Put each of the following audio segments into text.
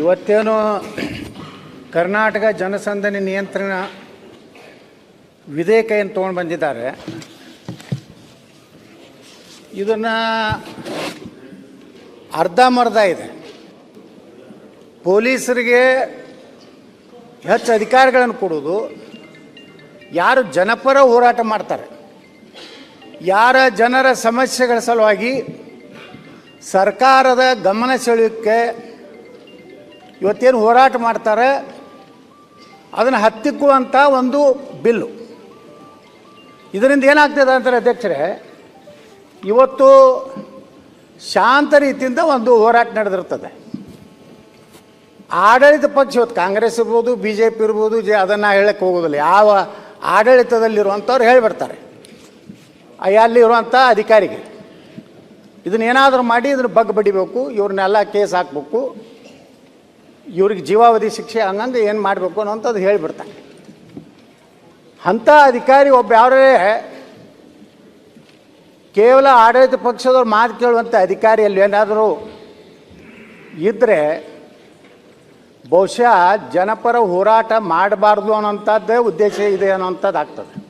ಇವತ್ತೇನು ಕರ್ನಾಟಕ ಜನಸಂದಣಿ ನಿಯಂತ್ರಣ ವಿಧೇಯಕ ಏನು ತೊಗೊಂಡು ಬಂದಿದ್ದಾರೆ. ಇದನ್ನು ಮರ್ಧ ಇದೆ. ಪೊಲೀಸರಿಗೆ ಹೆಚ್ಚು ಅಧಿಕಾರಗಳನ್ನು ಕೊಡೋದು ಯಾರು ಜನಪರ ಹೋರಾಟ ಮಾಡ್ತಾರೆ, ಯಾರ ಜನರ ಸಮಸ್ಯೆಗಳ ಸಲುವಾಗಿ ಸರ್ಕಾರದ ಗಮನ ಸೆಳೆಯೋಕ್ಕೆ ಇವತ್ತೇನು ಹೋರಾಟ ಮಾಡ್ತಾರೆ? ಅದನ್ನು ಹತ್ತಿಕ್ಕುವಂಥ ಒಂದು ಬಿಲ್ಲು. ಇದರಿಂದ ಏನಾಗ್ತದೆ ಅಂತಾರೆ ಅಧ್ಯಕ್ಷರೇ, ಇವತ್ತು ಶಾಂತ ರೀತಿಯಿಂದ ಒಂದು ಹೋರಾಟ ನಡೆದಿರ್ತದೆ. ಆಡಳಿತ ಪಕ್ಷ ಇವತ್ತು ಕಾಂಗ್ರೆಸ್ ಇರ್ಬೋದು ಬಿ ಜೆ ಪಿ ಇರ್ಬೋದು, ಜೆ, ಅದನ್ನು ಹೇಳಕ್ಕೆ ಹೋಗೋದಿಲ್ಲ. ಯಾವ ಆಡಳಿತದಲ್ಲಿರುವಂಥವ್ರು ಹೇಳಿಬಿಡ್ತಾರೆ. ಅಲ್ಲಿರುವಂಥ ಅಧಿಕಾರಿಗೆ. ಇದನ್ನೇನಾದರೂ ಮಾಡಿ, ಇದನ್ನು ಬಗ್ಗೆ ಬಡಿಬೇಕು, ಇವ್ರನ್ನೆಲ್ಲ ಕೇಸ್ ಹಾಕ್ಬೇಕು. ಇವ್ರಿಗೆ ಜೀವಾವಧಿ ಶಿಕ್ಷೆ ಹಂಗಂದು ಏನು ಮಾಡಬೇಕು ಅನ್ನೋಂಥದ್ದು ಹೇಳಿಬಿಡ್ತಾನೆ. ಅಂಥ ಅಧಿಕಾರಿ ಒಬ್ಬ ಯಾರೇ, ಕೇವಲ ಆಡಳಿತ ಪಕ್ಷದವ್ರು ಮಾತು ಕೇಳುವಂಥ ಅಧಿಕಾರಿಯಲ್ಲಿ ಏನಾದರೂ ಇದ್ದರೆ ಬಹುಶಃ ಜನಪರ ಹೋರಾಟ ಮಾಡಬಾರ್ದು ಅನ್ನೋಂಥದ್ದೇ ಉದ್ದೇಶ ಇದೆ ಅನ್ನೋಂಥದ್ದು ಆಗ್ತದೆ.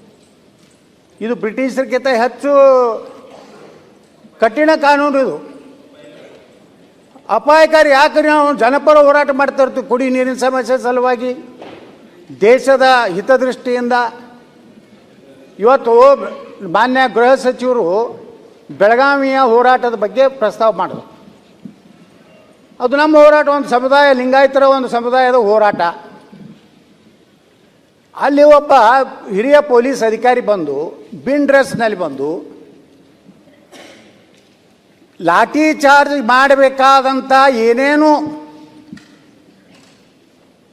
ಇದು ಬ್ರಿಟಿಷರಿಗಿಂತ ಹೆಚ್ಚು ಕಠಿಣ ಕಾನೂನು ಇದು. ಅಪಾಯಕಾರಿ ಯಾಕೆ ನಾವು ಜನಪರ ಹೋರಾಟ ಮಾಡ್ತಾ ಇರ್ತೀವಿ. ಕುಡಿ ನೀರಿನ ಸಮಸ್ಯೆ ಸಲುವಾಗಿ. ದೇಶದ ಹಿತದೃಷ್ಟಿಯಿಂದ ಇವತ್ತು ಮಾನ್ಯ ಗೃಹ ಸಚಿವರು ಬೆಳಗಾವಿಯ ಹೋರಾಟದ ಬಗ್ಗೆ ಪ್ರಸ್ತಾವ ಮಾಡಿದ್ರು. ಅದು ನಮ್ಮ ಹೋರಾಟ, ಒಂದು ಸಮುದಾಯ, ಲಿಂಗಾಯತರ ಒಂದು ಸಮುದಾಯದ ಹೋರಾಟ. ಅಲ್ಲಿ ಒಬ್ಬ ಹಿರಿಯ ಪೊಲೀಸ್ ಅಧಿಕಾರಿ ಬಂದು, ಬಿನ್ ಡ್ರೆಸ್ನಲ್ಲಿ ಬಂದು ಲಾಠಿ ಚಾರ್ಜ್ ಮಾಡಬೇಕಾದಂಥ ಏನೇನು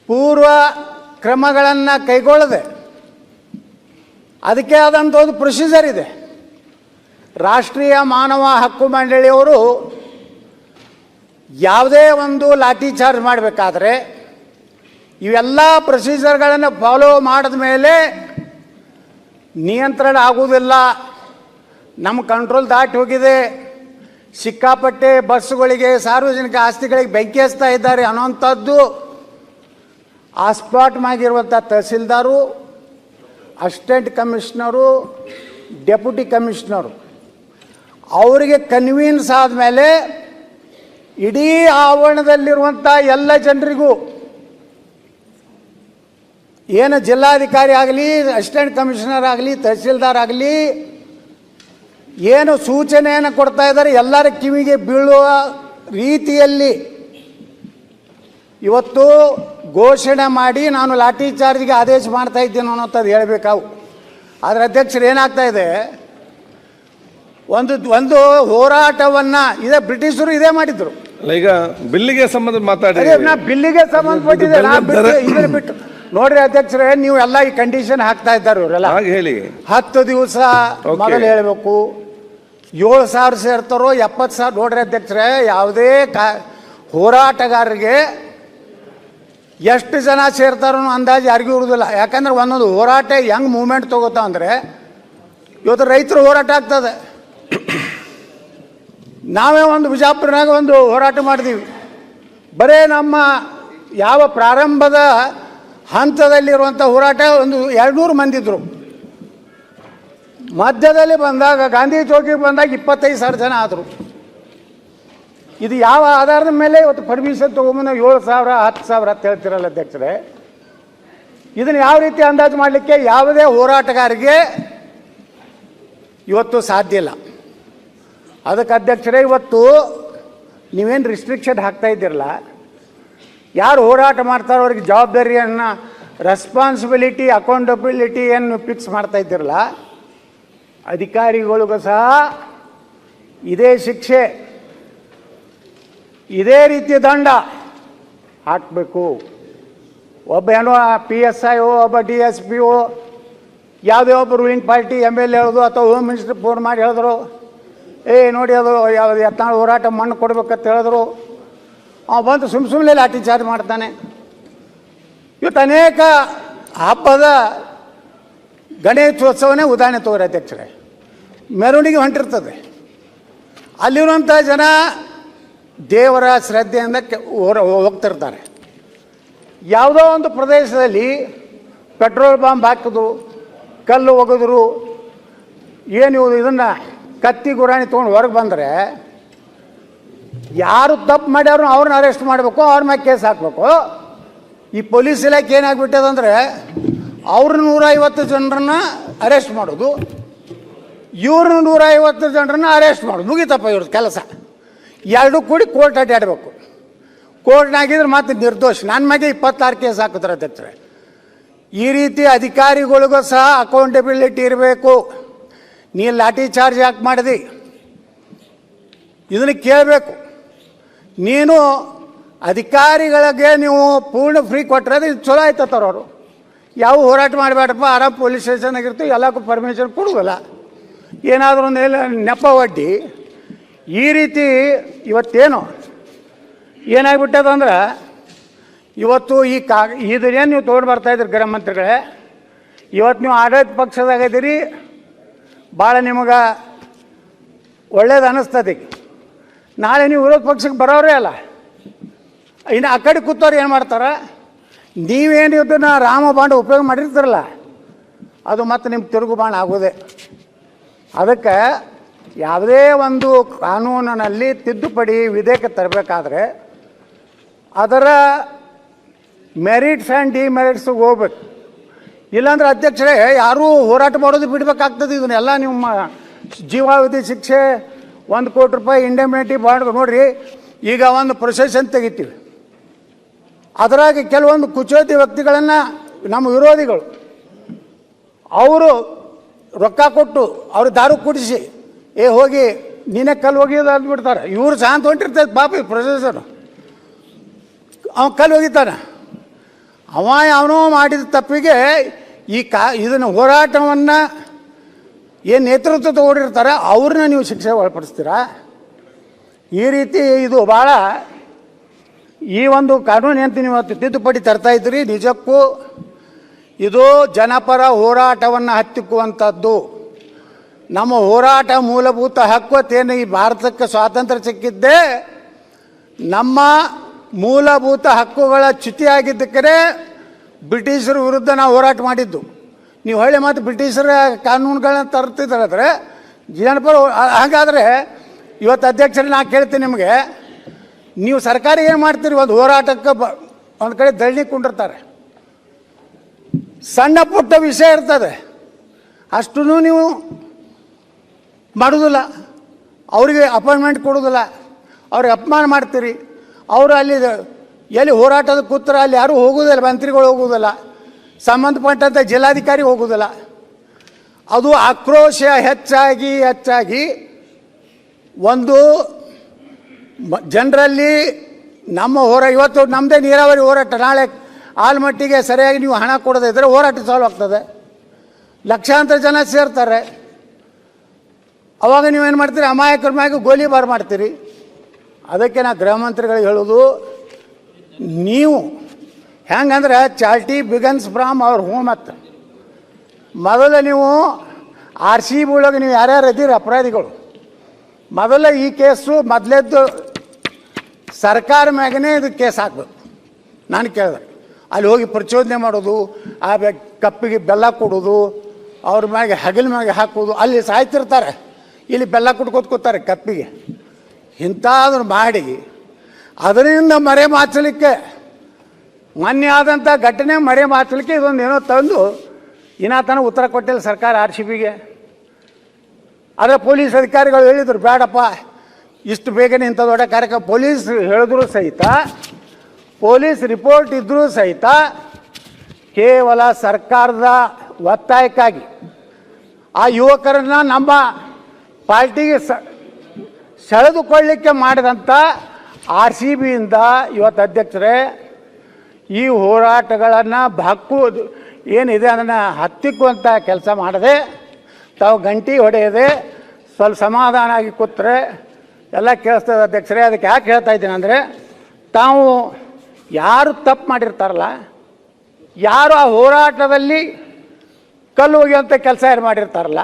ಪೂರ್ವ ಕ್ರಮಗಳನ್ನು ಕೈಗೊಳ್ಳದೆ, ಅದಕ್ಕೆ ಆದಂಥ ಒಂದು ಪ್ರೊಸೀಜರ್ ಇದೆ. ರಾಷ್ಟ್ರೀಯ ಮಾನವ ಹಕ್ಕು ಮಂಡಳಿಯವರು ಯಾವುದೇ ಒಂದು ಲಾಠಿ ಚಾರ್ಜ್ ಮಾಡಬೇಕಾದ್ರೆ ಇವೆಲ್ಲ ಪ್ರೊಸೀಜರ್ಗಳನ್ನು ಫಾಲೋ ಮಾಡಿದ ಮೇಲೆ ನಿಯಂತ್ರಣ ಆಗುವುದಿಲ್ಲ, ನಮ್ಮ ಕಂಟ್ರೋಲ್ ದಾಟಿ ಹೋಗಿದೆ. ಸಿಕ್ಕಾಪಟ್ಟೆ ಬಸ್ಸುಗಳಿಗೆ, ಸಾರ್ವಜನಿಕ ಆಸ್ತಿಗಳಿಗೆ ಬೆಂಕಿ ಹಚ್ತಾ ಇದ್ದಾರೆ ಅನ್ನೋಂಥದ್ದು ಆ ಸ್ಪಾಟ್ ಆಗಿರುವಂಥ tahsildar, assistant commissioner, deputy commissioner. ಅವರಿಗೆ ಕನ್ವೀನ್ಸ್ ಆದಮೇಲೆ ಇಡೀ ಆವರಣದಲ್ಲಿರುವಂಥ ಎಲ್ಲ ಜನರಿಗೂ ಏನು ಜಿಲ್ಲಾಧಿಕಾರಿ ಆಗಲಿ, ಅಸಿಸ್ಟೆಂಟ್ ಕಮಿಷನರ್ ಆಗಲಿ, ತಹಸೀಲ್ದಾರ್ ಆಗಲಿ ಏನು ಸೂಚನೆಯನ್ನು ಕೊಡ್ತಾ ಇದ್ದಾರೆ ಎಲ್ಲರ ಕಿವಿಗೆ ಬೀಳುವ ರೀತಿಯಲ್ಲಿ. ಇವತ್ತು ಘೋಷಣೆ ಮಾಡಿ ನಾನು ಲಾಠಿ ಚಾರ್ಜ್ಗೆ ಆದೇಶ ಮಾಡ್ತಾ ಇದ್ದೇನೆ ಅನ್ನೋಂಥದ್ದು ಹೇಳಬೇಕಾವು. ಆದರೆ ಅಧ್ಯಕ್ಷರು ಏನಾಗ್ತಾ ಇದೆ? ಒಂದು ಒಂದು ಹೋರಾಟವನ್ನು ಇದೇ ಬ್ರಿಟಿಷರು ಇದೇ ಮಾಡಿದ್ರು. ಈಗ ಬಿಲ್ಲಿಗೆ ಸಂಬಂಧ ಮಾತಾಡಿ. ಅದೇ ನಾ ಬಿಲ್ಲಿಗೆ ಸಂಬಂಧಪಟ್ಟಿದೆ ನಾ ಇದು ಬಿಟ್ಟು. ನೋಡ್ರಿ ಅಧ್ಯಕ್ಷರೇ ನೀವು ಎಲ್ಲ ಈ ಕಂಡೀಷನ್ ಹಾಕ್ತಾ ಇದ್ದಾರೆ ಇವರೆಲ್ಲ. ಹೇಳಿ. ಹತ್ತು ದಿವಸ. ಮೊದಲು ಹೇಳಬೇಕು. ಏಳು ಸಾವಿರ ಸೇರ್ತಾರೋ ಎಪ್ಪತ್ತು ಸಾವಿರ ನೋಡ್ರಿ ಅಧ್ಯಕ್ಷರೇ, ಯಾವುದೇ ಕಾ, ಹೋರಾಟಗಾರರಿಗೆ ಎಷ್ಟು ಜನ ಸೇರ್ತಾರೋ ಅಂದಾಜು ಯಾರಿಗೂ ಇರುವುದಿಲ್ಲ. ಯಾಕಂದ್ರೆ ಒಂದೊಂದು ಹೋರಾಟ ಹೆಂಗ್ ಮೂವ್ಮೆಂಟ್ ತಗೋತಾ ಅಂದರೆ ಇವತ್ತು ರೈತರು ಹೋರಾಟ ಆಗ್ತದೆ. ನಾವೇ ಒಂದು ಬಿಜಾಪುರನಾಗ ಒಂದು ಹೋರಾಟ ಮಾಡಿದೀವಿ. ಬರೇ ನಮ್ಮ ಯಾವ ಪ್ರಾರಂಭದ ಹಂತದಲ್ಲಿರುವಂಥ ಹೋರಾಟ ಒಂದು ಎರಡುನೂರು ಮಂದಿ ಇದ್ರು. ಮಧ್ಯದಲ್ಲಿ ಬಂದಾಗ, ಗಾಂಧಿ ಚೌಕಿಗೆ ಬಂದಾಗ ಇಪ್ಪತ್ತೈದು ಸಾವಿರ ಜನ ಆದರು. ಇದು ಯಾವ ಆಧಾರದ ಮೇಲೆ ಇವತ್ತು ಪರ್ಮಿಷನ್ ತೊಗೊಂಬಂದ ಏಳು ಸಾವಿರ, ಹತ್ತು ಸಾವಿರ ಅಂತ ಹೇಳ್ತಿರಲ್ಲ ಅಧ್ಯಕ್ಷರೇ? ಇದನ್ನು ಯಾವ ರೀತಿ ಅಂದಾಜು ಮಾಡಲಿಕ್ಕೆ ಯಾವುದೇ ಹೋರಾಟಗಾರಿಗೆ ಇವತ್ತು ಸಾಧ್ಯ ಇಲ್ಲ. ಅದಕ್ಕೆ ಅಧ್ಯಕ್ಷರೇ, ಇವತ್ತು ನೀವೇನು ರಿಸ್ಟ್ರಿಕ್ಷನ್ ಹಾಕ್ತಾ ಇದ್ದೀರಲ್ಲ? ಯಾರು ಹೋರಾಟ ಮಾಡ್ತಾರೋ ಅವ್ರಿಗೆ ಜವಾಬ್ದಾರಿಯನ್ನು ರೆಸ್ಪಾನ್ಸಿಬಿಲಿಟಿ ಅಕೌಂಟಬಿಲಿಟಿಯನ್ನು ಫಿಕ್ಸ್ ಮಾಡ್ತಾ ಇದ್ದೀರಲ್ಲ? ಅಧಿಕಾರಿಗಳಿಗೂ ಸಹ ಇದೇ ಶಿಕ್ಷೆ. ಇದೇ ರೀತಿ ದಂಡ ಹಾಕಬೇಕು. ಒಬ್ಬ ಏನೋ ಪಿ ಎಸ್ ಐ ಓ, ಒಬ್ಬ ಡಿ ಎಸ್ ಪಿ ಓ, ಯಾವುದೇ ಒಬ್ಬ ruling party M L A ಹೇಳೋದು ಅಥವಾ ಹೋಮ್ ಮಿನಿಸ್ಟರ್ ಫೋನ್ ಮಾಡಿ ಹೇಳಿದ್ರು, ಏ, ನೋಡಿ ಅದು ಯಾವ್ದು ಎತ್ನಾಳು ಹೋರಾಟ ಮಣ್ಣು ಕೊಡ್ಬೇಕಂತ ಹೇಳಿದ್ರು. ಅವ ಬಂದು ಸುಮ್ಮ ಸುಮ್ಮನೆ ಲಾಠಿ ಚಾರ್ಜ್ ಮಾಡ್ತಾನೆ. ಇವತ್ತು ಅನೇಕ ಹಬ್ಬದ ಗಣೇಶೋತ್ಸವನೇ ಉದಾಹರಣೆ ತಗೋರಿ ಅಧ್ಯಕ್ಷರೇ. ಮೆರವಣಿಗೆ ಹೊಂಟಿರ್ತದೆ. ಅಲ್ಲಿರುವಂಥ ಜನ ದೇವರ ಶ್ರದ್ಧೆಯಿಂದ ಹೊರ, ಹೋಗ್ತಿರ್ತಾರೆ. ಯಾವುದೋ ಒಂದು ಪ್ರದೇಶದಲ್ಲಿ ಪೆಟ್ರೋಲ್ ಬಾಂಬ್ ಹಾಕಿದ್ರು, ಕಲ್ಲು ಒಗೆದ್ರು, ಏನು ಇದನ್ನು ಕತ್ತಿ ಗುರಾಣಿ ತೊಗೊಂಡು ಹೊರಗೆ ಬಂದರೆ, ಯಾರು ತಪ್ಪು ಮಾಡ್ಯಾರು ಅವ್ರನ್ನ ಅರೆಸ್ಟ್ ಮಾಡಬೇಕು, ಅವ್ರ ಮ್ಯಾಗೆ ಕೇಸ್ ಹಾಕಬೇಕು. ಈ ಪೊಲೀಸ್ ಇಲಾಖೆ ಏನಾಗ್ಬಿಟ್ಟದಂದ್ರೆ, ಅವ್ರ ನೂರೈವತ್ತು ಜನರನ್ನ ಅರೆಸ್ಟ್ ಮಾಡೋದು. ಇವ್ರನ್ನ ನೂರ ಐವತ್ತು ಜನರನ್ನ ಅರೆಸ್ಟ್ ಮಾಡು. ಮುಗಿತಪ್ಪ ಇವ್ರದ್ದು ಕೆಲಸ. ಎರಡೂ ಕೂಡಿ ಕೋರ್ಟ್ ಅಡ್ಡಾಡಬೇಕು ಕೋರ್ಟ್ನಾಗಿದ್ರೆ ಮತ್ತೆ ನಿರ್ದೋಷ. ನನ್ನ ಮ್ಯಾಗೆ ಇಪ್ಪತ್ತಾರು ಕೇಸ್ ಹಾಕಿದ್ರೆ ಅಧ್ಯಕ್ಷರೇ. ಈ ರೀತಿ ಅಧಿಕಾರಿಗಳಿಗೂ ಸಹ ಅಕೌಂಟಬಿಲಿಟಿ ಇರಬೇಕು. ನೀ ಲಾಠಿ ಚಾರ್ಜ್ ಯಾಕೆ ಮಾಡಿದಿ? ಇದನ್ನು ಕೇಳಬೇಕು. ನೀನು ಅಧಿಕಾರಿಗಳಿಗೆ ನೀವು ಪೂರ್ಣ ಫ್ರೀ ಕೊಟ್ಟರೆ ಇದು ಚಲೋ ಆಯ್ತತ್ತಾರ ಅವರು. ಯಾವ ಹೋರಾಟ ಮಾಡಬೇಡಪ್ಪ, ಆರಾಮ್ ಪೊಲೀಸ್ ಸ್ಟೇಷನ್ ಆಗಿರ್ತೀವಿ ಎಲ್ಲಕ್ಕೂ ಪರ್ಮಿಷನ್ ಕೊಡುವುದಿಲ್ಲ ಏನಾದರೂ ಒಂದು ನೆಪ ಒಡ್ಡಿ, ಈ ರೀತಿ ಇವತ್ತೇನು? ಏನಾಗ್ಬಿಟ್ಟದಂದ್ರೆ ಇವತ್ತು ಈ ಕಾ ಇದನ್ನೇನು ನೀವು ತೊಗೊಂಡು ಬರ್ತಾಯಿದ್ರಿ ಗೃಹ ಮಂತ್ರಿಗಳೇ? ಇವತ್ತು ನೀವು ಆಡಳಿತ ಪಕ್ಷದಾಗಿದ್ದೀರಿ ಭಾಳ ನಿಮಗೆ ಒಳ್ಳೇದು ಅನ್ನಿಸ್ತದೆ ನಾಳೆ ನೀವು ವಿರೋಧ ಪಕ್ಷಕ್ಕೆ ಬರೋರೇ ಅಲ್ಲ. ಇನ್ನು ಆ ಕಡೆ ಕೂತವ್ರು ಏನು ಮಾಡ್ತಾರೆ? ನೀವೇನು ಇದನ್ನು ರಾಮಬಾಂಡ ಉಪಯೋಗ ಮಾಡಿರ್ತಾರಲ್ಲ, ಅದು ಮತ್ತೆ ನಿಮ್ಮ ತಿರುಗು ಬಾಣ ಆಗೋದೆ. ಅದಕ್ಕೆ ಯಾವುದೇ ಒಂದು ಕಾನೂನಿನಲ್ಲಿ ತಿದ್ದುಪಡಿ ವಿಧೇಯಕ ತರಬೇಕಾದ್ರೆ ಅದರ ಮೆರಿಟ್ಸ್ ಆ್ಯಂಡ್ ಡಿಮೆರಿಟ್ಸ್ಗೆ ಹೋಗ್ಬೇಕು. ಇಲ್ಲಾಂದ್ರೆ ಅಧ್ಯಕ್ಷರೇ, ಯಾರೂ ಹೋರಾಟ ಮಾಡೋದು ಬಿಡಬೇಕಾಗ್ತದೆ ಇದನ್ನೆಲ್ಲ ನಿಮ್ಮ ಜೀವಾವಧಿ ಶಿಕ್ಷೆ, ಒಂದು ಕೋಟಿ ರೂಪಾಯಿ ಇಂಡೆಮಿನಿಟಿ ಬಾಂಡ್ ನೋಡ್ರಿ, ಈಗ ಒಂದು ಪ್ರೊಸೆಷನ್ ತೆಗಿತೀವಿ. ಅದರಾಗಿ ಕೆಲವೊಂದು ಕುಚೋತಿ ವ್ಯಕ್ತಿಗಳನ್ನು, ನಮ್ಮ ವಿರೋಧಿಗಳು, ಅವರು ರೊಕ್ಕ ಕೊಟ್ಟು ಅವ್ರ ದಾರು ಕುಡಿಸಿ, ಏ ಹೋಗಿ ನೀನೇ ಕಲ್ಲು ಒಗೆಯೋದು ಅಂದ್ಬಿಡ್ತಾರೆ. ಇವ್ರು ಶಾಂತ ಹೊಂಟಿರ್ತೈತೆ ಪಾಪ ಪ್ರೊಸೆಸರು. ಅವ ಕಲ್ಲು ಒಗಿತಾನೆ. ಅವ ಅವನೋ ಮಾಡಿದ ತಪ್ಪಿಗೆ ಈ ಕಾ, ಇದನ್ನು ಹೋರಾಟವನ್ನು ಏನು ನೇತೃತ್ವ ತಗೊಂಡಿರ್ತಾರೆ ಅವ್ರನ್ನ ನೀವು ಶಿಕ್ಷೆ ಒಳಪಡಿಸ್ತೀರಾ? ಈ ರೀತಿ ಇದು ಭಾಳ ಈ ಒಂದು ಕಾನೂನು ಅಂತ ನೀವು ತಿದ್ದುಪಡಿ ತರ್ತಾ ಇದ್ರಿ ನಿಜಕ್ಕೂ ಇದು ಜನಪರ ಹೋರಾಟವನ್ನು ಹತ್ತಿಕ್ಕುವಂಥದ್ದು. ನಮ್ಮ ಹೋರಾಟ ಮೂಲಭೂತ ಹಕ್ಕು ಈ ಭಾರತಕ್ಕೆ ಸ್ವಾತಂತ್ರ್ಯ ಸಿಕ್ಕಿದ್ದೇ ನಮ್ಮ ಮೂಲಭೂತ ಹಕ್ಕುಗಳ ಚ್ಯುತಿಯಾಗಿದ್ದಕ್ಕೆ ಬ್ರಿಟಿಷರ ವಿರುದ್ಧ ನಾವು ಹೋರಾಟ ಮಾಡಿದ್ದು. ನೀವು ಹೊಳ್ಳಿ ಮತ್ತು ಬ್ರಿಟಿಷರ ಕಾನೂನುಗಳನ್ನ ತರ್ತಿದ್ರೆ ಜನಪರ ಹಾಗಾದರೆ ಇವತ್ತು ಅಧ್ಯಕ್ಷರೇ ನಾನು ಕೇಳ್ತೀನಿ ನಿಮಗೆ. ನೀವು ಸರ್ಕಾರ ಏನು ಮಾಡ್ತೀರಿ? ಒಂದು ಹೋರಾಟಕ್ಕೆ ಬ, ಒಂದು ಕಡೆ ದಳ್ಳಿ ಕುಂಡಿರ್ತಾರೆ. ಸಣ್ಣ ಪುಟ್ಟ ವಿಷಯ ಇರ್ತದೆ. ಅಷ್ಟೂ ನೀವು ಮಾಡೋದಿಲ್ಲ. ಅವರಿಗೆ ಅಪಾಯಿಂಟ್ಮೆಂಟ್ ಕೊಡೋದಿಲ್ಲ. ಅವ್ರಿಗೆ ಅಪಮಾನ ಮಾಡ್ತೀರಿ. ಅವರು ಅಲ್ಲಿ ಎಲ್ಲಿ ಹೋರಾಟದ ಕೂತ್ರ ಅಲ್ಲಿ ಯಾರೂ ಹೋಗೋದಿಲ್ಲ, ಮಂತ್ರಿಗಳು ಹೋಗೋದಿಲ್ಲ. ಸಂಬಂಧಪಟ್ಟಂಥ ಜಿಲ್ಲಾಧಿಕಾರಿ ಹೋಗೋದಿಲ್ಲ. ಅದು ಆಕ್ರೋಶ ಹೆಚ್ಚಾಗಿ ಹೆಚ್ಚಾಗಿ ಒಂದು ಜನರಲ್ಲಿ ನಮ್ಮ ಹೋರಾ, ಇವತ್ತು ನಮ್ಮದೇ ನೀರಾವರಿ ಹೋರಾಟ, ನಾಳೆ ಆಲ್ಮಟ್ಟಿಗೆ ಸರಿಯಾಗಿ ನೀವು ಹಣ ಕೊಡದೇ ಇದ್ದರೆ ಹೋರಾಟ ಸಾಲ್ವ್ ಆಗ್ತದೆ. ಲಕ್ಷಾಂತರ ಜನ ಸೇರ್ತಾರೆ. ಅವಾಗ ನೀವೇನು ಮಾಡ್ತೀರಿ? ಅಮಾಯಕರ ಮ್ಯಾಗ ಗೋಲಿಬಾರ್ ಮಾಡ್ತೀರಿ. ಅದಕ್ಕೆ ನಾ ಗೃಹ ಮಂತ್ರಿಗಳಿಗೆ ಹೇಳೋದು, ನೀವು ಹೆಂಗಂದ್ರೆ ಚಾಲ್ಟಿ ಬಿಗನ್ಸ್ ಫ್ರಾಮ್ ಅವ್ರ ಹೋಮ್ ಅತ್ತ ಮೊದಲು ನೀವು ಆರ್ ಸಿ ಬಿ ಒಳಗೆ ನೀವು ಯಾರ್ಯಾರು ಇದ್ದೀರಿ? ಅಪರಾಧಿಗಳು. ಮೊದಲ ಈ ಕೇಸು ಮೊದಲೇದ್ದು ಸರ್ಕಾರ ಮ್ಯಾಗನೇ ಇದು ಕೇಸ್ ಹಾಕ್ಬೇಕು ನಾನು ಕೇಳಿದೆ. ಅಲ್ಲಿ ಹೋಗಿ ಪ್ರಚೋದನೆ ಮಾಡೋದು, ಆ ಬೆ- ಕಪ್ಪಿಗೆ ಬೆಲ್ಲ ಕೊಡೋದು, ಅವ್ರ ಮ್ಯಾಗೆ ಹಗಲ ಮ್ಯಾಗೆ ಹಾಕೋದು, ಅಲ್ಲಿ ಸಾಯ್ತಿರ್ತಾರೆ. ಇಲ್ಲಿ ಬೆಲ್ಲ ಕೂತಾರೆ ಕಪ್ಪಿಗೆ. ಇಂಥದನ್ನು ಮಾಡಿ, ಅದರಿಂದ ಮರೆ ಮಾಚಲಿಕ್ಕೆ ಮೊನ್ನೆ ಆದಂಥ ಘಟನೆ ಮರೆ ಮಾಚಲಿಕ್ಕೆ ಇದೊಂದು ಏನೋ ತಂದು ಇನ್ನಾತನ ಉತ್ತರ ಕೊಟ್ಟಿಲ್ಲ ಸರ್ಕಾರ ಆರ್ ಸಿ ಬಿಗೆ. ಆದರೆ ಪೊಲೀಸ್ ಅಧಿಕಾರಿಗಳು ಹೇಳಿದರು ಬೇಡಪ್ಪ ಇಷ್ಟು ಬೇಗನೆ ಇಂಥ ದೊಡ್ಡ ಕಾರ್ಯಕ್ರಮ. ಪೊಲೀಸ್ ಹೇಳಿದ್ರು ಸಹಿತ ಪೊಲೀಸ್ ರಿಪೋರ್ಟ್ ಇದ್ದರೂ ಸಹಿತ ಕೇವಲ ಸರ್ಕಾರದ ಒತ್ತಾಯಕ್ಕಾಗಿ ಆ ಯುವಕರನ್ನ ನಮ್ಮ ಪಾರ್ಟಿಗೆ ಸೆಳೆದುಕೊಳ್ಳಿಕ್ಕೆ ಮಾಡಿದಂಥ ಆರ್ ಸಿ ಬಿಯಿಂದ ಇವತ್ತು ಅಧ್ಯಕ್ಷರೇ, ಈ ಹೋರಾಟಗಳನ್ನು ಹಕ್ಕು ಏನಿದೆ ಅದನ್ನು ಹತ್ತಿಕ್ಕುವಂಥ ಕೆಲಸ ಮಾಡದೆ, ತಾವು ಗಂಟಿ ಹೊಡೆಯದೆ, ಸ್ವಲ್ಪ ಸಮಾಧಾನ ಆಗಿ ಕೂತ್ರೆ ಎಲ್ಲ ಕೇಳಿಸ್ತದೆ ಅಧ್ಯಕ್ಷರೇ. ಅದಕ್ಕೆ ಯಾಕೆ ಹೇಳ್ತಾ ಇದ್ದೀನಿ ಅಂದರೆ, ತಾವು ಯಾರು ತಪ್ಪು ಮಾಡಿರ್ತಾರಲ್ಲ, ಯಾರು ಆ ಹೋರಾಟದಲ್ಲಿ ಕಲ್ಲು ಒಗೆಯುವಂಥ ಕೆಲಸ ಯಾರು ಮಾಡಿರ್ತಾರಲ್ಲ,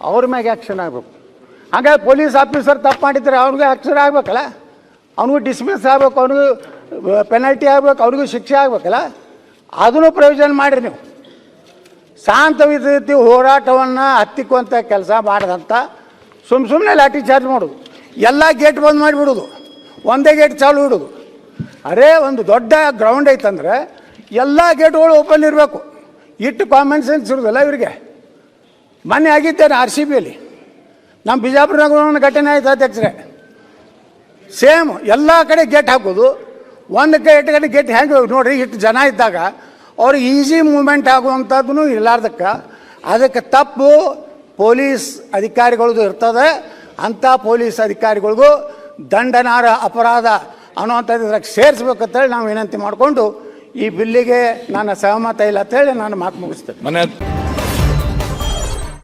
ಅವ್ರ ಮ್ಯಾಗೆ ಆ್ಯಕ್ಷನ್ ಆಗಬೇಕು. ಹಾಗಾಗಿ ಪೊಲೀಸ್ ಆಫೀಸರ್ ತಪ್ಪು ಮಾಡಿದ್ರೆ ಅವ್ರಿಗೂ ಆ್ಯಕ್ಷನ್ ಆಗಬೇಕಲ್ಲ, ಅವ್ನಿಗೂ ಡಿಸ್ಮಿಸ್ ಆಗಬೇಕು, ಅವ್ನಿಗೂ ಪೆನಲ್ಟಿ ಆಗಬೇಕು ಅವ್ರಿಗೂ ಶಿಕ್ಷೆ ಆಗಬೇಕಲ್ಲ, ಅದನ್ನು ಪ್ರಯೋಜನ ಮಾಡಿರಿ ನೀವು. ಶಾಂತ ಹೋರಾಟವನ್ನು ಹತ್ತಿಕ್ಕುವಂಥ ಕೆಲಸ ಮಾಡಿದಂಥ ಸುಮ್ಮ ಸುಮ್ಮನೆ ಲಾಠಿ ಚಾರ್ಜ್ ಮಾಡೋದು. ಎಲ್ಲ ಗೇಟ್ ಬಂದ್ ಮಾಡಿಬಿಡೋದು. ಒಂದೇ ಗೇಟ್ ಚಾಲು ಇಡೋದು. ಅರೇ ಒಂದು ದೊಡ್ಡ ಗ್ರೌಂಡ್ ಐತಂದ್ರೆ ಎಲ್ಲ ಗೇಟ್ಗಳು ಓಪನ್ ಇರಬೇಕು. ಇಟ್ಟು ಕಾಮನ್ ಸೆನ್ಸ್ ಇರೋದಿಲ್ಲ ಇವರಿಗೆ. ಮೊನ್ನೆ ಆಗಿದ್ದೇನೆ ಆರ್ ಸಿ ಬಿಯಲ್ಲಿ ನಮ್ಮ ಬಿಜಾಪುರನಾಗ ಒಂದು ಘಟನೆ ಆಯ್ತು ಅಧ್ಯಕ್ಷರೇ. ಸೇಮ್ ಎಲ್ಲ ಕಡೆ ಗೇಟ್ ಹಾಕೋದು. ಒಂದು ಗೇಟ್ ಕಡೆ ಗೇಟ್ ಹೆಂಗೆ ನೋಡ್ರಿ, ಇಷ್ಟು ಜನ ಇದ್ದಾಗ ಅವ್ರಿಗೆ ಈಸಿ ಮೂಮೆಂಟ್ ಆಗುವಂಥದ್ದು ಇರ್ಲಾರ್ದಕ್ಕೆ ಅದಕ್ಕೆ ತಪ್ಪು ಪೊಲೀಸ್ ಅಧಿಕಾರಿಗಳದ್ದು ಇರ್ತದೆ. ಅಂಥ ಪೊಲೀಸ್ ಅಧಿಕಾರಿಗಳಿಗೂ ದಂಡನಾರ ಅಪರಾಧ ಅನ್ನುವಂಥದ್ದು ಇದ್ರಾಗ ಸೇರಿಸ್ಬೇಕಂತೇಳಿ ನಾವು ವಿನಂತಿ ಮಾಡಿಕೊಂಡು ಈ ಬಿಲ್ಲಿಗೆ ನನ್ನ ಸಹಮತ ಇಲ್ಲ ಅಂತೇಳಿ ನಾನು ಮಾತು ಮುಗಿಸ್ತೇನೆ. ಮನೆ